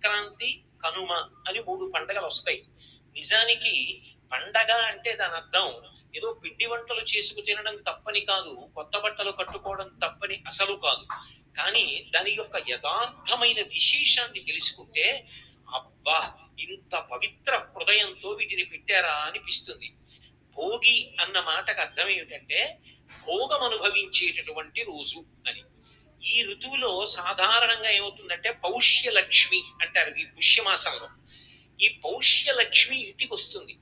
సంక్రాంతి కనుమ అని మూడు పండగలు వస్తాయి. నిజానికి పండగ అంటే దాని అర్థం ఏదో పిండి వంటలు చేసుకు తినడం తప్పని కాదు కొత్త బట్టలు కట్టుకోవడం తప్పని అసలు కాదు. కానీ దాని యొక్క యథార్థమైన విశేషాన్ని తెలుసుకుంటే అబ్బా ఇంత పవిత్ర హృదయంతో వీటిని పెట్టారా అనిపిస్తుంది. భోగి అన్న మాటకు అర్థం ఏమిటంటే భోగం అనుభవించేటటువంటి రోజు అని. ఈ ఋతువులో సాధారణంగా ఏమవుతుందంటే పౌష్యలక్ష్మి అంటారు ఈ పుష్యమాసంలో. ఈ పౌష్యలక్ష్మి ఇంటికి వస్తుంది.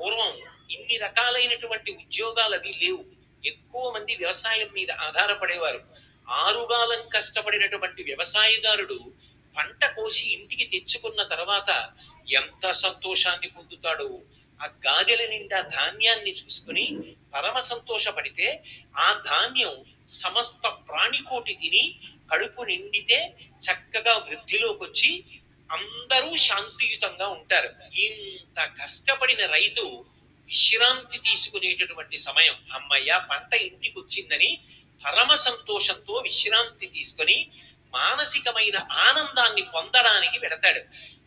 పూర్వం ఇన్ని రకాలైనటువంటి ఉద్యోగాలు అవి లేవు. ఎక్కువ మంది వ్యవసాయం మీద ఆధారపడేవారు. ఆరుగాలం కష్టపడినటువంటి వ్యవసాయదారుడు పంట కోసి ఇంటికి తెచ్చుకున్న తర్వాత ఎంత సంతోషాన్ని పొందుతాడో? ఆ గాజల నిండా ధాన్యాన్ని చూసుకుని పరమ సంతోషపడితే ఆ ధాన్యం సమస్త ప్రాణికోటి తిని కడుపు నిండితే చక్కగా వృద్ధిలోకి వచ్చి అందరూ శాంతియుతంగా ఉంటారు. ఇంత కష్టపడిన రైతు విశ్రాంతి తీసుకునేటటువంటి సమయం. అమ్మయ్య పంట ఇంటికి వచ్చిందని పరమ సంతోషంతో విశ్రాంతి తీసుకొని మానసికమైన ఆనందాన్ని పొందడానికి పెడతాడు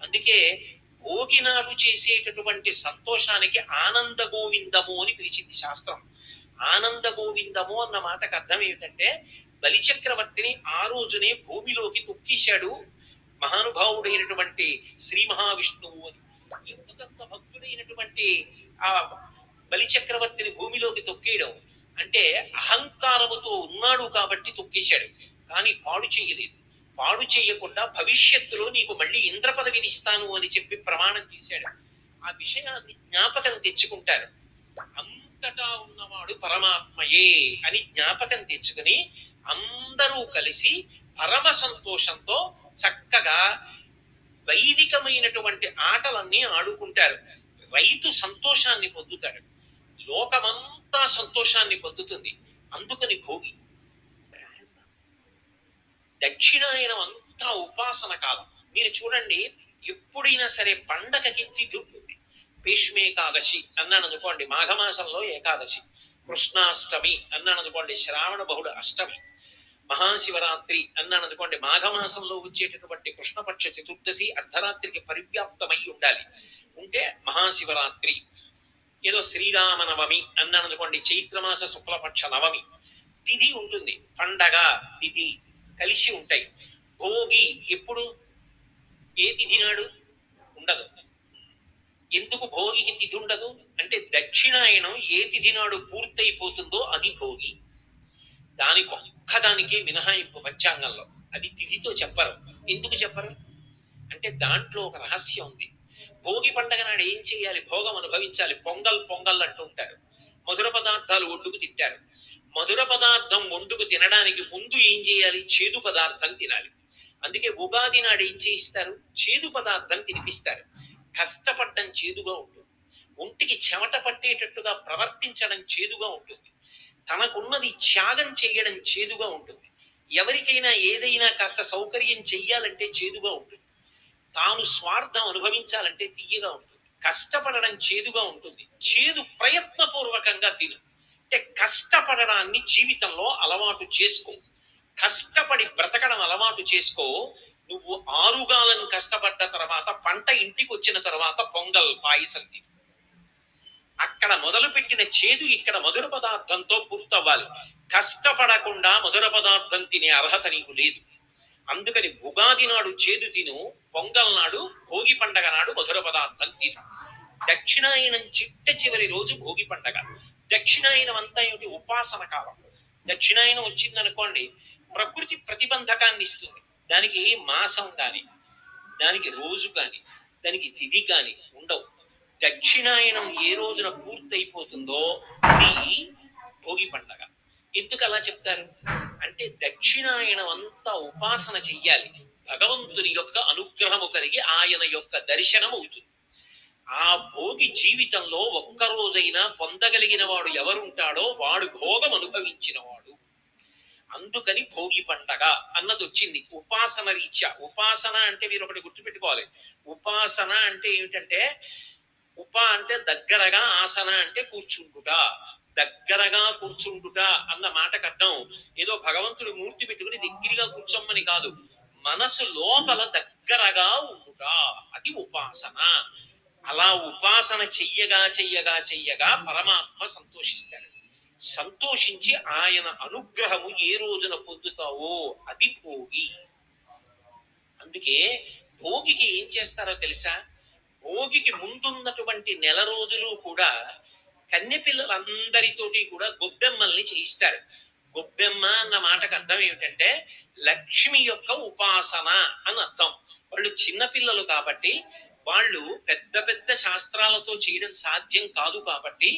అందుకే భోగినాడు చేసేటటువంటి సంతోషానికి ఆనంద గోవిందము అని పిలిచింది శాస్త్రం. ఆనంద గోవిందము అన్న మాటకు అర్థం ఏమిటంటే బలిచక్రవర్తిని ఆ రోజునే భూమిలోకి తొక్కేశాడు మహానుభావుడైనటువంటి శ్రీ మహావిష్ణువు అని. ఎందుకంత భక్తుడైనటువంటి ఆ బలిచక్రవర్తిని భూమిలోకి తొక్కేయడం అంటే అహంకారముతో ఉన్నాడు కాబట్టి తొక్కేశాడు. కానీ పాడు చేయలేదు. పాడు చేయకుండా భవిష్యత్తులో నీకు మళ్ళీ ఇంద్ర పదవిని ఇస్తాను అని చెప్పి ప్రమాణం చేశాడు. ఆ విషయాన్ని జ్ఞాపకం తెచ్చుకుంటారు. అంతటా ఉన్నవాడు పరమాత్మయే అని జ్ఞాపకం తెచ్చుకుని అందరూ కలిసి పరమ సంతోషంతో చక్కగా వైదికమైనటువంటి ఆటలన్నీ ఆడుకుంటారు. రైతు సంతోషాన్ని పొందుతాడు. లోకమంతా సంతోషాన్ని పొందుతుంది. అందుకని భోగి. దక్షిణాయనం అంతా ఉపాసన కాలం. మీరు చూడండి ఎప్పుడైనా సరే పండగకి దిద్దు భీష్మేకాదశి అన్నాను అనుకోండి మాఘమాసంలో ఏకాదశి కృష్ణాష్టమి అన్నాను అనుకోండి శ్రావణ బహుళ అష్టమి మహాశివరాత్రి అన్నాను అనుకోండి మాఘమాసంలో వచ్చేటటువంటి కృష్ణపక్ష చతుర్దశి అర్ధరాత్రికి పరివ్యాప్తమై ఉండాలి. ఉంటే మహాశివరాత్రి ఏదో శ్రీరామ నవమి అన్నాను అనుకోండి చైత్రమాస శుక్లపక్ష నవమి తిథి ఉంటుంది పండగ తిథి కలిసి ఉంటాయి. భోగి ఎప్పుడు? ఏ తిథి నాడు? ఉండదు. ఎందుకు భోగికి తిథి ఉండదు? అంటే దక్షిణాయనం ఏ తిథి నాడు పూర్తయిపోతుందో అది భోగి. దానికి ఒక్కదానికే మినహాయింపు పంచాంగంలో. అది తిథితో చెప్పరు. ఎందుకు చెప్పరు? అంటే దాంట్లో ఒక రహస్యం ఉంది. భోగి పండగ నాడు ఏం చేయాలి? భోగం అనుభవించాలి. పొంగల్ పొంగల్ అంటూ ఉంటారు. మధుర పదార్థాలు వండుకు తింటారు. మధుర పదార్థం వండుకు తినడానికి ముందు ఏం చేయాలి? చేదు పదార్థం తినాలి. అందుకే ఉగాది నాడు ఏం చేయిస్తారు? చేదు పదార్థం తినిపిస్తారు. కష్టపడ్డం చేదుగా ఉంటుంది. ఒంటికి చెమట పట్టేటట్టుగా ప్రవర్తించడం చేదుగా ఉంటుంది. తనకున్నది త్యాగం చేయడం చేదుగా ఉంటుంది. ఎవరికైనా ఏదైనా కాస్త సౌకర్యం చెయ్యాలంటే చేదుగా ఉంటుంది. తాను స్వార్థం అనుభవించాలంటే తీయగా ఉంటుంది. కష్టపడడం చేదుగా ఉంటుంది. చేదు ప్రయత్నపూర్వకంగా తిను. అంటే కష్టపడడాన్ని జీవితంలో అలవాటు చేసుకో. కష్టపడి బ్రతకడం అలవాటు చేసుకో. నువ్వు ఆరుగా కష్టపడ్డ తర్వాత పంట ఇంటికి వచ్చిన తర్వాత పొంగల్ పాయసం తిని. అక్కడ మొదలుపెట్టిన చేదు ఇక్కడ మధుర పదార్థంతో పూర్తవ్వాలి. కష్టపడకుండా మధుర పదార్థం తినే అర్హత నీకు లేదు. అందుకని ఉగాది నాడు చేదు తిను పొంగల్ నాడు భోగి పండగ నాడు మధుర పదార్థం తిను. దక్షిణాయనం చిట్ట చివరి రోజు భోగి పండగ. దక్షిణాయనం అంతా ఏమిటి? ఉపాసన కాలం. దక్షిణాయనం వచ్చిందనుకోండి ప్రకృతి ప్రతిబంధకాన్ని ఇస్తుంది. దానికి మాసం కాని దానికి రోజు కానీ దానికి తిథి కానీ ఉండవు. దక్షిణాయనం ఏ రోజున పూర్తయిపోతుందో అది భోగి పండగ. ఎందుకు అలా చెప్తారు? అంటే దక్షిణాయనం అంతా ఉపాసన చెయ్యాలి. భగవంతుని యొక్క అనుగ్రహము కలిగి ఆయన యొక్క దర్శనం అవుతుంది. ఆ భోగి జీవితంలో ఒక్కరోజైనా పొందగలిగిన వాడు ఎవరుంటాడో వాడు భోగం అనుభవించిన వాడు అందుకని భోగి పండగ అన్నది వచ్చింది ఉపాసన రీత్యా. ఉపాసన అంటే మీరు ఒకటి గుర్తుపెట్టుకోవాలి. ఉపాసన అంటే ఏమిటంటే ఉప అంటే దగ్గరగా ఆసన అంటే కూర్చుంటుట దగ్గరగా కూర్చుంటుట అన్న మాటకు అర్థం. ఏదో భగవంతుడి మూర్తి పెట్టుకుని దగ్గరగా కూర్చోమని కాదు. మనసు లోపల దగ్గరగా ఉండుట. అది ఉపాసన. అలా ఉపాసన చెయ్యగా చెయ్యగా చెయ్యగా పరమాత్మ సంతోషిస్తాడు. సంతోషించి ఆయన అనుగ్రహము ఏ రోజున పొందుతావో అది భోగి అందుకే భోగికి ఏం చేస్తారో తెలుసా? భోగికి ముందున్నటువంటి నెల రోజులు కూడా కన్నె పిల్లలందరితోటి కూడా గొబ్బెమ్మల్ని చేయిస్తారు. గొబ్బెమ్మ అన్న మాటకు అర్థం ఏమిటంటే లక్ష్మి యొక్క ఉపాసన అని అర్థం. వాళ్ళు చిన్నపిల్లలు కాబట్టి వాళ్ళు పెద్ద పెద్ద శాస్త్రాలతో చేయడం సాధ్యం కాదు కాబట్టి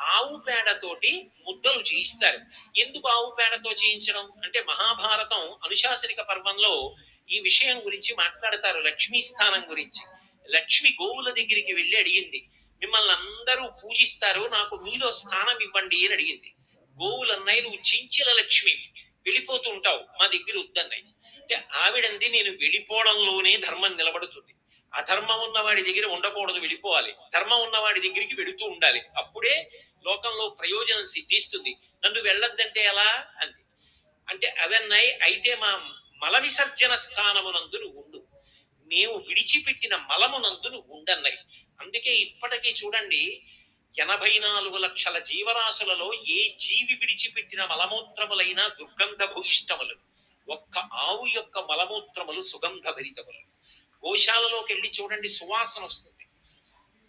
ఆవు పేడతోటి ముద్దలు చేయిస్తారు. ఎందుకు ఆవు పేడతో చేయించడం? అంటే మహాభారతం అనుశాసనిక పర్వంలో ఈ విషయం గురించి మాట్లాడతారు లక్ష్మీ స్థానం గురించి. లక్ష్మి గోవుల దగ్గరికి వెళ్ళి అడిగింది. మిమ్మల్ని అందరూ పూజిస్తారు నాకు మీలో స్థానం ఇవ్వండి అని అడిగింది. గోవులన్నాయి నువ్వు చించిన లక్ష్మి వెళ్ళిపోతూ ఉంటావు మా దగ్గర వద్దన్నాయి అంటే ఆవిడంది నేను వెళ్ళిపోవడంలోనే ధర్మం నిలబడుతుంది. అధర్మం ఉన్న వాడి దగ్గర ఉండకూడదు వెళ్ళిపోవాలి. ధర్మం ఉన్న వాడి దగ్గరికి వెళుతూ ఉండాలి. అప్పుడే లోకంలో ప్రయోజనం సిద్ధిస్తుంది. నన్ను వెళ్ళొద్దంటే ఎలా? అంది. అంటే అవన్నీ అయితే మా మల విసర్జన స్థానమునందు నువ్వు ఉండు. మేము విడిచిపెట్టిన మలమునందు నువ్వు ఉండన్నాయి అందుకే ఇప్పటికీ చూడండి ఎనభై నాలుగు లక్షల జీవరాశులలో ఏ జీవి విడిచిపెట్టిన మలమూత్రములైనా దుర్గంధ భూయిష్టములు ఒక్క ఆవు యొక్క మలమూత్రములు సుగంధ భరితములు గోశాలలోకి వెళ్ళి చూడండి సువాసన వస్తుంది.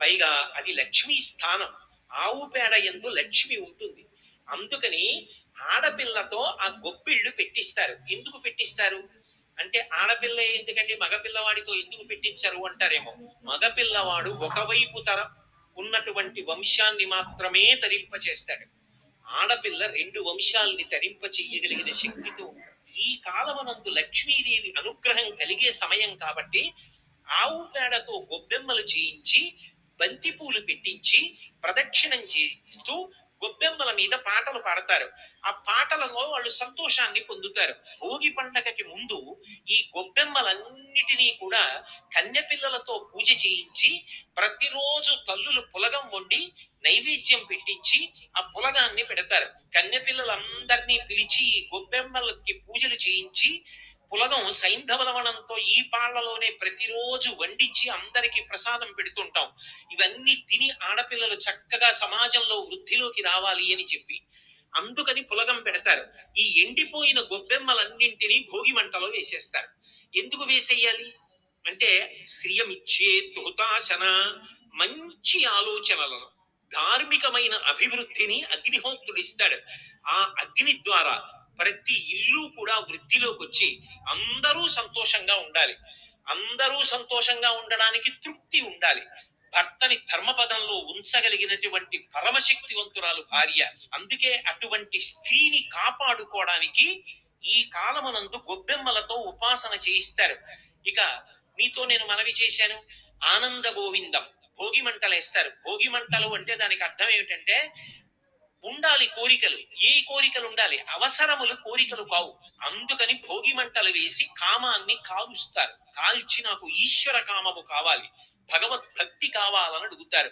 పైగా అది లక్ష్మీ స్థానం. ఆవు పేడ ఎందు లక్ష్మి ఉంటుంది. అందుకని ఆడపిల్లతో ఆ గొప్పిళ్ళు పెట్టిస్తారు. ఎందుకు పెట్టిస్తారు? అంటే ఆడపిల్ల ఎందుకంటే మగపిల్లవాడితో ఎందుకు పెట్టించారు అంటారేమో. మగపిల్లవాడు ఒకవైపు తర ఉన్నటువంటి వంశాన్ని మాత్రమే తరింప చేస్తాడు ఆడపిల్ల రెండు వంశాల్ని తరింప చెయ్యగలిగిన శక్తితో ఈ కాలమనందు లక్ష్మీదేవి అనుగ్రహం కలిగే సమయం కాబట్టి ఆవు పేడతో గొబ్బెమ్మలు చేయించి బంతిపూలు పెట్టించి ప్రదక్షిణం చేస్తూ గొబ్బెమ్మల మీద పాటలు పాడతారు. ఆ పాటలలో వాళ్ళు సంతోషాన్ని పొందుతారు. భోగి పండగకి ముందు ఈ గొబ్బెమ్మలన్నిటినీ కూడా కన్యపిల్లలతో పూజ చేయించి ప్రతిరోజు తల్లులు పులగం వండి నైవేద్యం పెట్టించి ఆ పులగాన్ని పెడతారు. కన్యపిల్లలందరినీ పిలిచి గొబ్బెమ్మలకి పూజలు చేయించి పులగం సైంధవ లవణంతో ఈ పాళ్ళలోనే ప్రతిరోజు వండించి అందరికి ప్రసాదం పెడుతుంటాం. ఇవన్నీ తిని ఆడపిల్లలు చక్కగా సమాజంలో వృద్ధిలోకి రావాలి అని చెప్పి. అందుకని పులగం పెడతారు. ఈ ఎండిపోయిన గొబ్బెమ్మలన్నింటినీ భోగి మంటలో వేసేస్తారు. ఎందుకు వేసేయాలి? అంటే శ్రీయమిచ్చే తుహతాశన మంచి ఆలోచనలను ధార్మికమైన అభివృద్ధిని అగ్నిహోత్రుడు ఇస్తాడు ఆ అగ్ని ద్వారా ప్రతి ఇల్లు కూడా వృద్ధిలోకి వచ్చి అందరూ సంతోషంగా ఉండాలి. అందరూ సంతోషంగా ఉండడానికి తృప్తి ఉండాలి. భర్తని ధర్మపదంలో ఉంచగలిగినటువంటి పరమశక్తివంతురాలు భార్య అందుకే అటువంటి స్త్రీని కాపాడుకోవడానికి ఈ కాలమునందు గొబ్బెమ్మలతో ఉపాసన చేయిస్తారు. ఇక మీతో నేను మనవి చేశాను. ఆనంద గోవిందం భోగి మంటలు వేస్తారు భోగి మంటలు అంటే దానికి అర్థం ఏమిటంటే ఉండాలి కోరికలు. ఏ కోరికలు ఉండాలి? అవసరములు కోరికలు కావు. అందుకని భోగి మంటలు వేసి కామాన్ని కాలుస్తారు. కాల్చి నాకు ఈశ్వర కామము కావాలి. భగవత్ భక్తి కావాలని అడుగుతారు.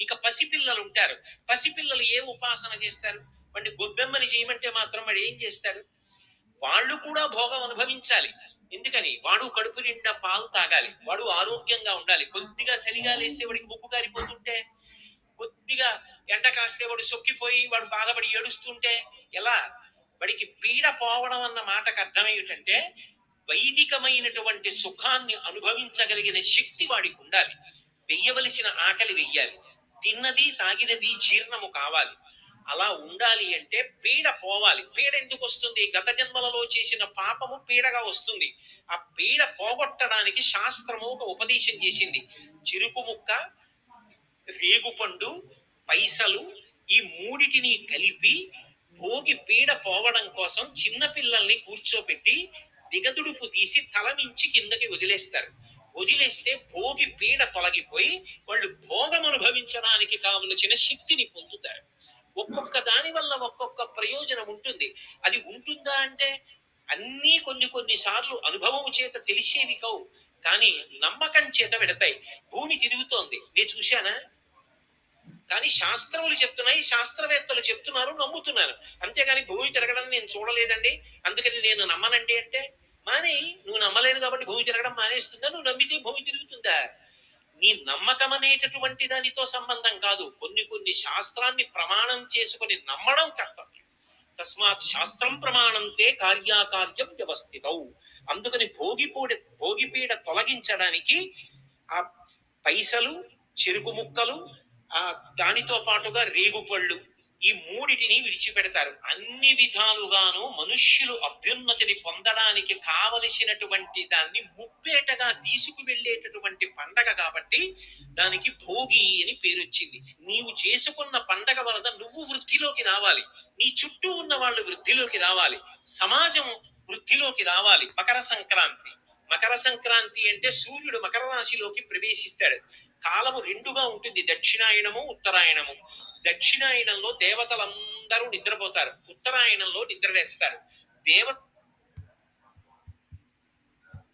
ఇక పసిపిల్లలు ఉంటారు. పసిపిల్లలు ఏ ఉపాసన చేస్తారు? వాడిని గొబ్బెమ్మని చేయమంటే మాత్రం వాడు ఏం చేస్తాడు? వాళ్ళు కూడా భోగం అనుభవించాలి. ఎందుకని? వాడు కడుపు నిండా పాలు తాగాలి. వాడు ఆరోగ్యంగా ఉండాలి. కొద్దిగా చలిగాలేస్తే వాడికి ముప్పు కారిపోతుంటే కొద్దిగా ఎండ కాస్తే వాడు సొక్కిపోయి వాడు బాధపడి ఏడుస్తుంటే ఎలా? వాడికి పీడ పోవడం అన్న మాటకు అర్థం ఏమిటంటే వైదికమైనటువంటి సుఖాన్ని అనుభవించగలిగిన శక్తి వాడికి ఉండాలి. వెయ్యవలసిన ఆకలి వెయ్యాలి. తిన్నది తాగినది జీర్ణము కావాలి. అలా ఉండాలి అంటే పీడ పోవాలి. పీడ ఎందుకు వస్తుంది? గత జన్మలలో చేసిన పాపము పీడగా వస్తుంది. ఆ పీడ పోగొట్టడానికి శాస్త్రము ఒక ఉపదేశం చేసింది. చిరుకు ముక్క రేగుపండు పైసలు ఈ మూడిటిని కలిపి భోగి పీడ పోవడం కోసం చిన్న పిల్లల్ని కూర్చోబెట్టి దిగదుడుపు తీసి తల మించి కిందకి వదిలేస్తారు. వదిలేస్తే భోగి పీడ తొలగిపోయి వాళ్ళు భోగం అనుభవించడానికి కావలసిన శక్తిని పొందుతారు. ఒక్కొక్క దాని వల్ల ఒక్కొక్క ప్రయోజనం ఉంటుంది. అది ఉంటుందా అంటే అన్నీ కొన్ని కొన్ని సార్లు అనుభవం చేత తెలిసేవి కావు. కానీ నమ్మకం చేత పెడతాయి భూమి తిరుగుతోంది. నేను చూశానా? కానీ శాస్త్రములు చెప్తున్నాయి శాస్త్రవేత్తలు చెప్తున్నారు నమ్ముతున్నాను అంతేగాని భూమి తిరగడం నేను చూడలేదండి. అందుకని నేను నమ్మనండి అంటే మానే నువ్వు నమ్మలేదు కాబట్టి భూమి తిరగడం మానేస్తుందా నువ్వు నమ్మితే భూమి తిరుగుతుందా? నీ నమ్మకం అనేటటువంటి దానితో సంబంధం కాదు. కొన్ని కొన్ని శాస్త్రాన్ని ప్రమాణం చేసుకొని నమ్మడం కర్తవ్యం. తస్మాత్ శాస్త్రం ప్రమాణంతే కార్యాకార్యం వ్యవస్థితవు అందుకని భోగిపూడి భోగిపీడ తొలగించడానికి ఆ పైసలు చెరుకు ముక్కలు ఆ దానితో పాటుగా రేగుపళ్ళు ఈ మూడిటిని విడిచిపెడతారు. అన్ని విధాలుగాను మనుష్యులు అభ్యున్నతిని పొందడానికి కావలసినటువంటి దాన్ని ముప్పేటగా తీసుకువెళ్ళేటటువంటి పండగ కాబట్టి దానికి భోగి అని పేరు వచ్చింది నీవు చేసుకున్న పండగ వలన నువ్వు వృద్ధిలోకి రావాలి. నీ చుట్టూ ఉన్న వాళ్ళు వృద్ధిలోకి రావాలి. సమాజం వృద్ధిలోకి రావాలి. మకర సంక్రాంతి. మకర సంక్రాంతి అంటే సూర్యుడు మకర రాశిలోకి ప్రవేశిస్తాడు. కాలము రెండుగా ఉంటుంది. దక్షిణాయనము ఉత్తరాయణము దక్షిణాయనంలో దేవతలందరూ నిద్రపోతారు. ఉత్తరాయణంలో నిద్రలేస్తారు. దేవ